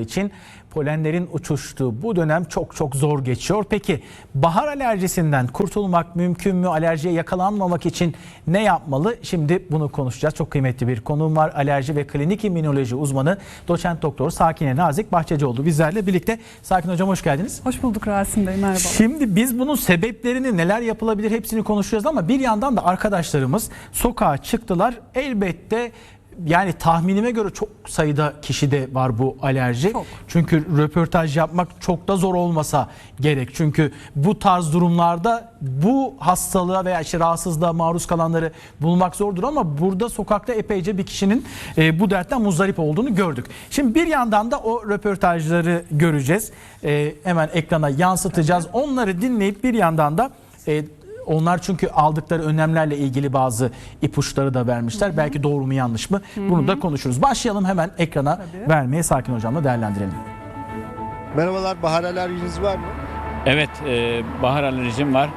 için polenlerin uçuştuğu bu dönem çok çok zor geçiyor. Peki bahar alerjisinden kurtulmak mümkün mü? Alerjiye yakalanmamak için ne yapmalı? Şimdi bunu konuşacağız. Çok kıymetli bir konuğum var. Alerji ve klinik immünoloji uzmanı doçent doktor Sakine Nazik Bahçecioğlu bizlerle birlikte. Sakin hocam hoş geldiniz. Hoş bulduk Rasim Bey, merhaba. Şimdi biz bunun sebeplerini neler yapılabilir hepsini konuşuyoruz ama bir yandan da arkadaşlarımız sokağa çıktılar. Elbette yani tahminime göre çok sayıda kişide var bu alerji. Çok. Çünkü röportaj yapmak çok da zor olmasa gerek. Çünkü bu tarz durumlarda bu hastalığa veya işte rahatsızlığa maruz kalanları bulmak zordur ama burada sokakta epeyce bir kişinin e, bu dertten muzdarip olduğunu gördük. Şimdi bir yandan da o röportajları göreceğiz. E, hemen ekrana yansıtacağız. Onları dinleyip bir yandan da e, onlar çünkü aldıkları önlemlerle ilgili bazı ipuçları da vermişler. Belki doğru mu yanlış mı? Bunu da konuşuruz. Başlayalım hemen ekrana Tabii. vermeye Sakin Hocam'la değerlendirelim. Merhabalar, bahar alerjiniz var mı? Evet, e, bahar alerjim var.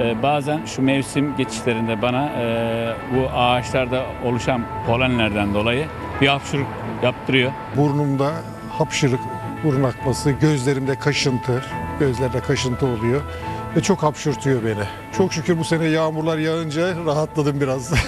E, bazen şu mevsim geçişlerinde bana e, bu ağaçlarda oluşan polenlerden dolayı bir hapşuruk yaptırıyor. Burnumda hapşırık, burun akması, gözlerimde kaşıntı, gözlerde kaşıntı oluyor ve çok hapşırtıyor beni. Çok şükür bu sene yağmurlar yağınca rahatladım biraz.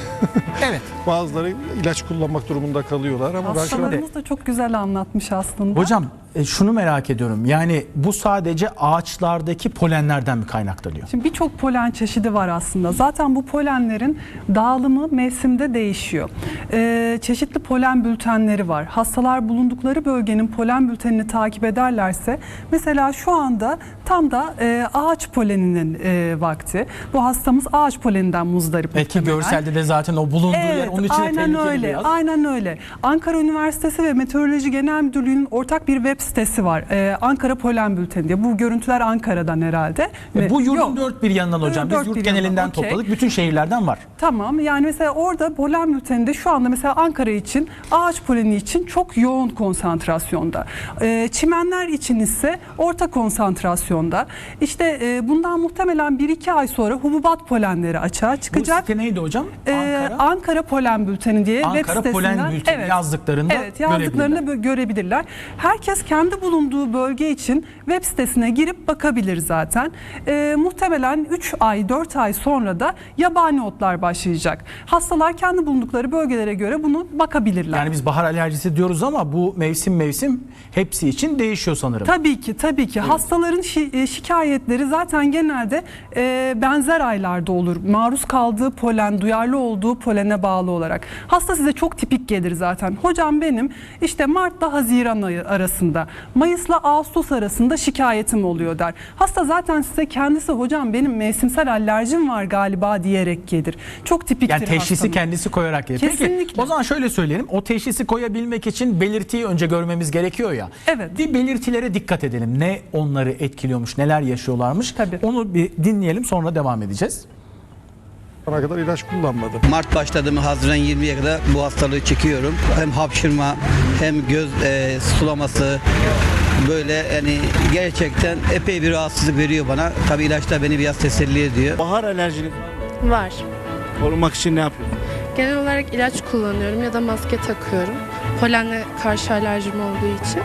Evet. Bazıları ilaç kullanmak durumunda kalıyorlar ama ben şu an Hastalarımız da çok güzel anlatmış aslında. Hocam e, şunu merak ediyorum. Yani bu sadece ağaçlardaki polenlerden mi kaynaklanıyor? Şimdi birçok polen çeşidi var aslında. Zaten bu polenlerin dağılımı mevsimde değişiyor. Ee, çeşitli polen bültenleri var. Hastalar bulundukları bölgenin polen bültenini takip ederlerse mesela şu anda tam da e, ağaç poleninin e, vakti. Bu hastamız ağaç poleninden muzdarip muhtemelen. görselde de zaten o bulunduğu yer Evet, onun için de aynen tehlikeli öyle. biraz. Aynen öyle. Ankara Üniversitesi ve Meteoroloji Genel Müdürlüğü'nün ortak bir web sitesi var. Ee, Ankara Polen Bülteni diye. Bu görüntüler Ankara'dan herhalde. E, bu yurdun Yok. dört bir yanından hocam. Biz Dört yurt bir genelinden okey. topladık. Bütün şehirlerden var. Tamam yani mesela orada polen bülteninde şu anda mesela Ankara için ağaç poleni için çok yoğun konsantrasyonda. Ee, çimenler için ise orta konsantrasyonda. İşte e, bundan muhtemelen 1-2 ay sonra hububat polenleri açığa Bu çıkacak. site neydi hocam? Ee, Ankara. Ankara Polen Bülteni diye web Ankara sitesinden Polen Bülteni yazdıklarında Evet, yazdıklarında görebilirler. görebilirler. Herkes kendi bulunduğu bölge için web sitesine girip bakabilir zaten. Ee, muhtemelen 3 ay 4 ay sonra da yabani otlar başlayacak. Hastalar kendi bulundukları bölgelere göre bunu bakabilirler. Yani biz bahar alerjisi diyoruz ama bu mevsim mevsim hepsi için değişiyor sanırım. Tabii ki tabii ki hastaların şi- e, şikayetleri zaten genelde e, benzer aylarda olur. Maruz kaldığı polen, duyarlı olduğu polene bağlı olarak. Hasta size çok tipik gelir zaten. Hocam benim işte Mart'la Haziran ayı arasında, Mayıs'la Ağustos arasında şikayetim oluyor der. Hasta zaten size kendisi hocam benim mevsimsel alerjim var galiba diyerek gelir. Çok tipiktir Yani teşhisi hastanın. kendisi koyarak gelir. Peki Kesinlikle. o zaman şöyle söyleyelim. O teşhisi koyabilmek için belirtiyi önce görmemiz gerekiyor ya. Evet. Bir belirtilere dikkat edelim. Ne onları etkiliyormuş, neler yaşıyorlarmış. Tabii. Onu bir dinleyelim sonra devam edeceğiz. ana kadar ilaç kullanmadım. Mart başladı mı Haziran 20'ye kadar bu hastalığı çekiyorum. Hem hapşırma hem göz e, sulaması böyle yani gerçekten epey bir rahatsızlık veriyor bana. Tabii ilaçlar beni biraz teselli ediyor. Bahar alerjiniz? Var. Korunmak için ne yapıyorsunuz? Genel olarak ilaç kullanıyorum ya da maske takıyorum. Polenle karşı alerjim olduğu için.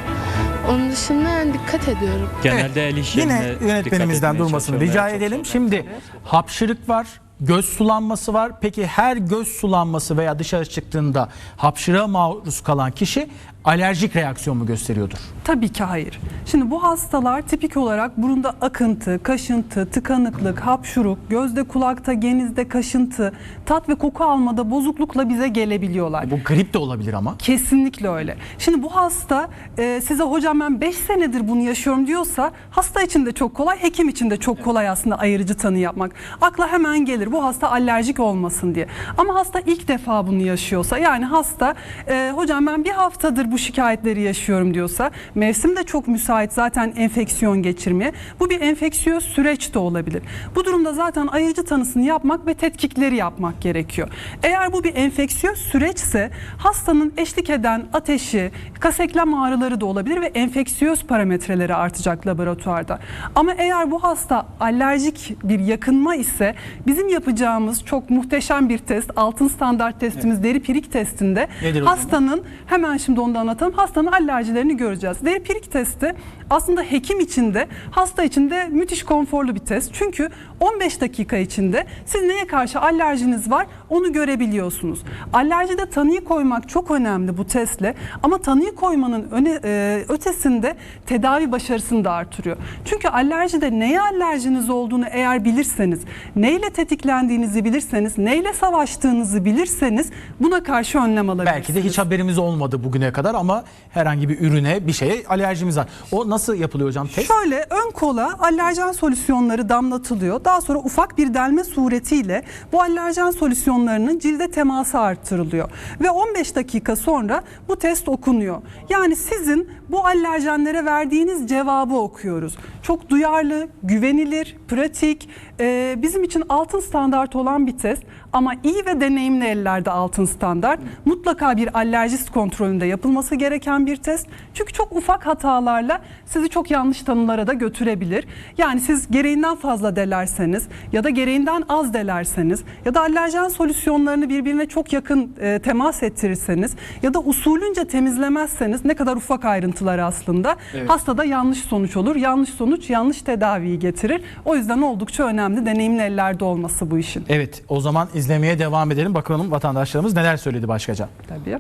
Onun dışında yani dikkat ediyorum. Genelde el işlerine Yine dikkat yönetmenimizden etmeye durmasını çalışıyorum. rica Evet, edelim. Şimdi hapşırık var, göz sulanması var. Peki her göz sulanması veya dışarı çıktığında hapşırığa maruz kalan kişi alerjik reaksiyon mu gösteriyordur? Tabii ki hayır. Şimdi bu hastalar tipik olarak burunda akıntı, kaşıntı, tıkanıklık, hapşuruk, gözde kulakta, genizde kaşıntı, tat ve koku almada bozuklukla bize gelebiliyorlar. Bu grip de olabilir ama. Kesinlikle öyle. Şimdi bu hasta e, size hocam ben 5 senedir bunu yaşıyorum diyorsa hasta için de çok kolay, hekim için de çok kolay aslında ayırıcı tanı yapmak. Akla hemen gelir bu hasta alerjik olmasın diye. Ama hasta ilk defa bunu yaşıyorsa yani hasta e, hocam ben bir haftadır bu şikayetleri yaşıyorum diyorsa mevsim de çok müsait zaten enfeksiyon geçirmeye. Bu bir enfeksiyöz süreç de olabilir. Bu durumda zaten ayırıcı tanısını yapmak ve tetkikleri yapmak gerekiyor. Eğer bu bir enfeksiyöz süreçse hastanın eşlik eden ateşi, kas eklem ağrıları da olabilir ve enfeksiyöz parametreleri artacak laboratuvarda. Ama eğer bu hasta alerjik bir yakınma ise bizim yapacağımız çok muhteşem bir test, altın standart testimiz deri pirik testinde Nedir hastanın hemen şimdi ondan da anlatalım. Hastanın alerjilerini göreceğiz. Deri pirik testi aslında hekim için de hasta için de müthiş konforlu bir test. Çünkü 15 dakika içinde siz neye karşı alerjiniz var onu görebiliyorsunuz. Alerjide tanıyı koymak çok önemli bu testle ama tanıyı koymanın öne, e, ötesinde tedavi başarısını da artırıyor. Çünkü alerjide neye alerjiniz olduğunu eğer bilirseniz, neyle tetiklendiğinizi bilirseniz, neyle savaştığınızı bilirseniz buna karşı önlem alabilirsiniz. Belki de hiç haberimiz olmadı bugüne kadar ama herhangi bir ürüne bir şeye alerjimiz var. O nasıl yapılıyor hocam test? Şöyle ön kola alerjen solüsyonları damlatılıyor. Daha sonra ufak bir delme suretiyle bu alerjen solüsyonlarının cilde teması arttırılıyor. Ve 15 dakika sonra bu test okunuyor. Yani sizin bu alerjenlere verdiğiniz cevabı okuyoruz. Çok duyarlı, güvenilir, pratik, e, bizim için altın standart olan bir test. Ama iyi ve deneyimli ellerde altın standart. Mutlaka bir alerjist kontrolünde yapılması gereken bir test. Çünkü çok ufak hatalarla sizi çok yanlış tanılara da götürebilir. Yani siz gereğinden fazla delerseniz ya da gereğinden az delerseniz ya da alerjen solüsyonlarını birbirine çok yakın e, temas ettirirseniz ya da usulünce temizlemezseniz ne kadar ufak ayrıntılar aslında hastada yanlış sonuç olur. Yanlış sonuç yanlış tedaviyi getirir. O yüzden oldukça önemli deneyimli ellerde olması bu işin. Evet o zaman izlemeye devam edelim. Bakalım vatandaşlarımız neler söyledi başkaca. Tabii.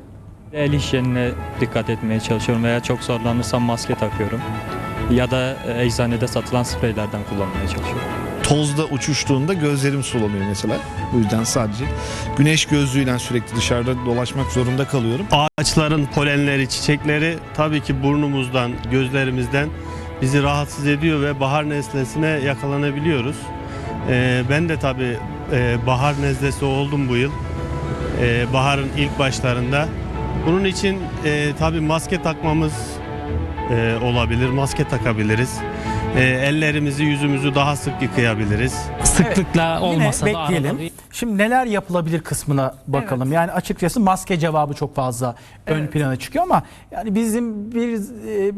El hijyenine dikkat etmeye çalışıyorum veya çok zorlanırsam maske takıyorum. Ya da e, eczanede satılan spreylerden kullanmaya çalışıyorum. tozda uçuştuğunda gözlerim sulanıyor mesela. Bu yüzden sadece güneş gözlüğüyle sürekli dışarıda dolaşmak zorunda kalıyorum. Ağaçların polenleri, çiçekleri tabii ki burnumuzdan, gözlerimizden bizi rahatsız ediyor ve bahar nesnesine yakalanabiliyoruz. Ee, ben de tabii e, bahar nezlesi oldum bu yıl. Ee, baharın ilk başlarında. Bunun için e, tabii maske takmamız e, olabilir, maske takabiliriz. E, ellerimizi, yüzümüzü daha sık yıkayabiliriz. Sıklıkla olmasa Yine da bekleyelim. bir- Şimdi neler yapılabilir kısmına bakalım. Yani açıkçası maske cevabı çok fazla ön Evet. plana çıkıyor ama yani bizim bir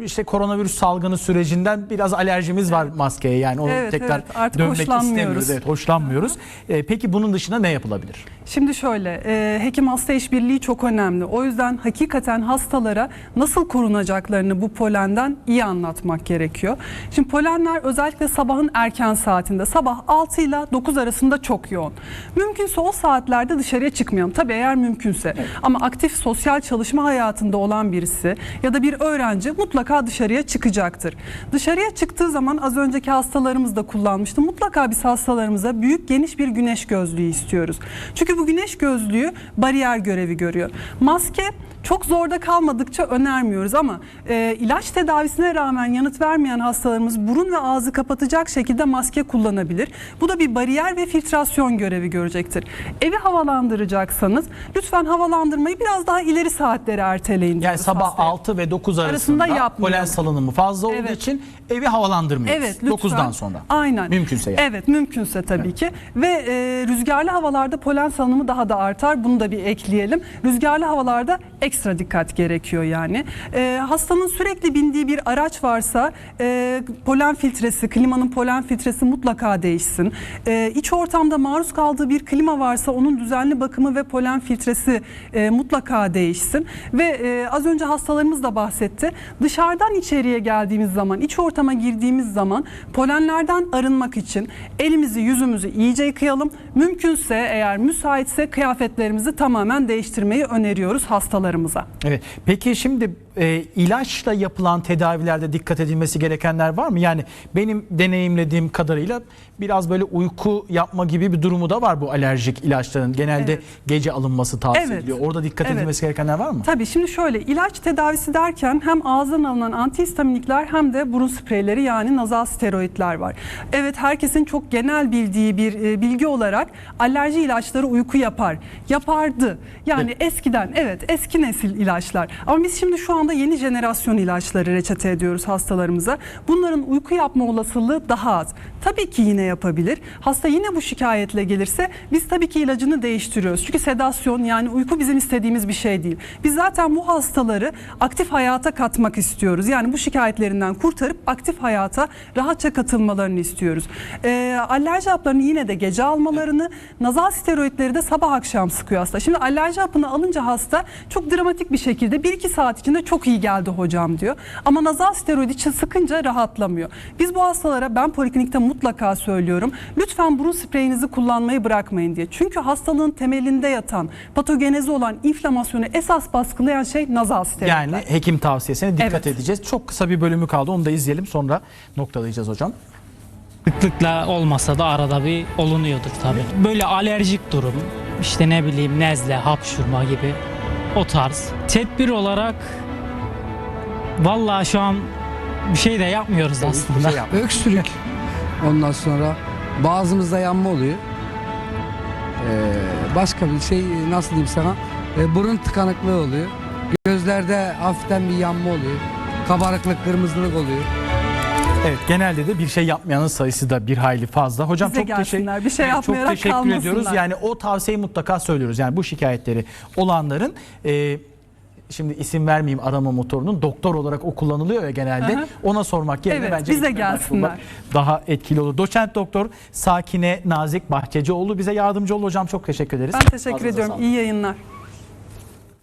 e, işte koronavirüs salgını sürecinden biraz alerjimiz var maskeye. Yani o Evet, tekrar evet. Artık dönmek hoşlanmıyoruz. istemiyoruz. Evet, hoşlanmıyoruz. E, peki bunun dışında ne yapılabilir? Şimdi şöyle, e, hekim hasta işbirliği çok önemli. O yüzden hakikaten hastalara nasıl korunacaklarını bu polenden iyi anlatmak gerekiyor. Şimdi polenler özellikle sabahın erken saatinde, sabah 6 ile 9 arasında çok yoğun. Mümkünse o saatlerde dışarıya çıkmayalım. Tabii eğer mümkünse. Ama aktif sosyal çalışma hayatında olan birisi ya da bir öğrenci mutlaka dışarıya çıkacaktır. Dışarıya çıktığı zaman az önceki hastalarımız da kullanmıştı. Mutlaka biz hastalarımıza büyük geniş bir güneş gözlüğü istiyoruz. Çünkü bu güneş gözlüğü bariyer görevi görüyor. Maske çok zorda kalmadıkça önermiyoruz ama e, ilaç tedavisine rağmen yanıt vermeyen hastalarımız burun ve ağzı kapatacak şekilde maske kullanabilir. Bu da bir bariyer ve filtrasyon görevi görecektir. Evi havalandıracaksanız lütfen havalandırmayı biraz daha ileri saatlere erteleyin. Yani sabah hastaya. 6 ve 9 arasında, Arasında polen salınımı fazla olduğu Evet. için evi havalandırmıyoruz. Evet lütfen. 9'dan sonra. Aynen. Mümkünse yani. Evet mümkünse tabii ki. Ve e, rüzgarlı havalarda polen salınımı daha da artar. Bunu da bir ekleyelim. Rüzgarlı havalarda ekstra dikkat gerekiyor yani. E, hastanın sürekli bindiği bir araç varsa e, polen filtresi, klimanın polen filtresi mutlaka değişsin. E, iç ortamda maruz kaldığı bir klima varsa onun düzenli bakımı ve polen filtresi e, mutlaka değişsin. Ve e, az önce hastalarımız da bahsetti. Dışarıdan içeriye geldiğimiz zaman, iç ortama girdiğimiz zaman polenlerden arınmak için elimizi, yüzümüzü iyice yıkayalım. Mümkünse eğer müsaitse kıyafetlerimizi tamamen değiştirmeyi öneriyoruz hastalarımıza. Evet. Peki şimdi e, ilaçla yapılan tedavilerde dikkat edilmesi gerekenler var mı? Yani benim deneyimlediğim kadarıyla biraz böyle uyku yapma gibi bir durumu da var bu alerjik ilaçların. Genelde Evet. gece alınması tavsiye Evet. ediliyor. Orada dikkat Evet. edilmesi gerekenler var mı? Tabii şimdi şöyle ilaç tedavisi derken hem ağızdan alınan antihistaminikler hem de burun spreyleri yani nazal steroidler var. Evet herkesin çok genel bildiği bir e, bilgi olarak alerji ilaçları uyku yapar. Yapardı. Yani eskiden evet eski nesil ilaçlar. Ama biz şimdi şu anda yeni jenerasyon ilaçları reçete ediyoruz hastalarımıza. Bunların uyku yapma olasılığı daha az. Tabii ki yine yapabilir. Hasta yine bu şikayetle gelirse biz tabii ki ilacını değiştiriyoruz. Çünkü sedasyon yani uyku bizim istediğimiz bir şey değil. Biz zaten bu hastaları aktif hayata katmak istiyoruz. Yani bu şikayetlerinden kurtarıp aktif hayata rahatça katılmalarını istiyoruz. Ee, alerji haplarını yine de gece almalarını, nazal steroidleri de sabah akşam sıkıyor hasta. Şimdi alerji hapını alınca hasta çok dramatik bir şekilde 1-2 saat içinde çok çok iyi geldi hocam diyor. Ama nazal steroid için sıkınca rahatlamıyor. Biz bu hastalara ben poliklinikte mutlaka söylüyorum. Lütfen burun spreyinizi kullanmayı bırakmayın diye. Çünkü hastalığın temelinde yatan, patogenezi olan inflamasyonu esas baskılayan şey nazal steroidler. Yani hekim tavsiyesine dikkat Evet. edeceğiz. Çok kısa bir bölümü kaldı. Onu da izleyelim. Sonra noktalayacağız hocam. Sıklıkla olmasa da arada bir olunuyordur tabii. Böyle alerjik durum, işte ne bileyim nezle, hapşurma gibi o tarz. Tedbir olarak vallahi şu an bir şey de yapmıyoruz aslında. şey yap- Öksürük. Ondan sonra bazımızda yanma oluyor. Ee, başka bir şey nasıl diyeyim sana? Ee, burun tıkanıklığı oluyor. Gözlerde hafiften bir yanma oluyor. Kabarıklık, kırmızılık oluyor. Evet genelde de bir şey yapmayanın sayısı da bir hayli fazla. Hocam Bize çok teşekkür gelsinler, bir şey çok teşekkür kalmasınlar. ediyoruz. Yani o tavsiyeyi mutlaka söylüyoruz. Yani bu şikayetleri olanların e, şimdi isim vermeyeyim arama motorunun doktor olarak o kullanılıyor ya genelde. Hı hı. Ona sormak yerine Evet, bence bize gelsinler. daha etkili olur. Doçent doktor Sakine Nazik Bahçecioğlu bize yardımcı oldu hocam. Çok teşekkür ederiz. Ben teşekkür Ağzınıza ediyorum. sağlık. İyi yayınlar.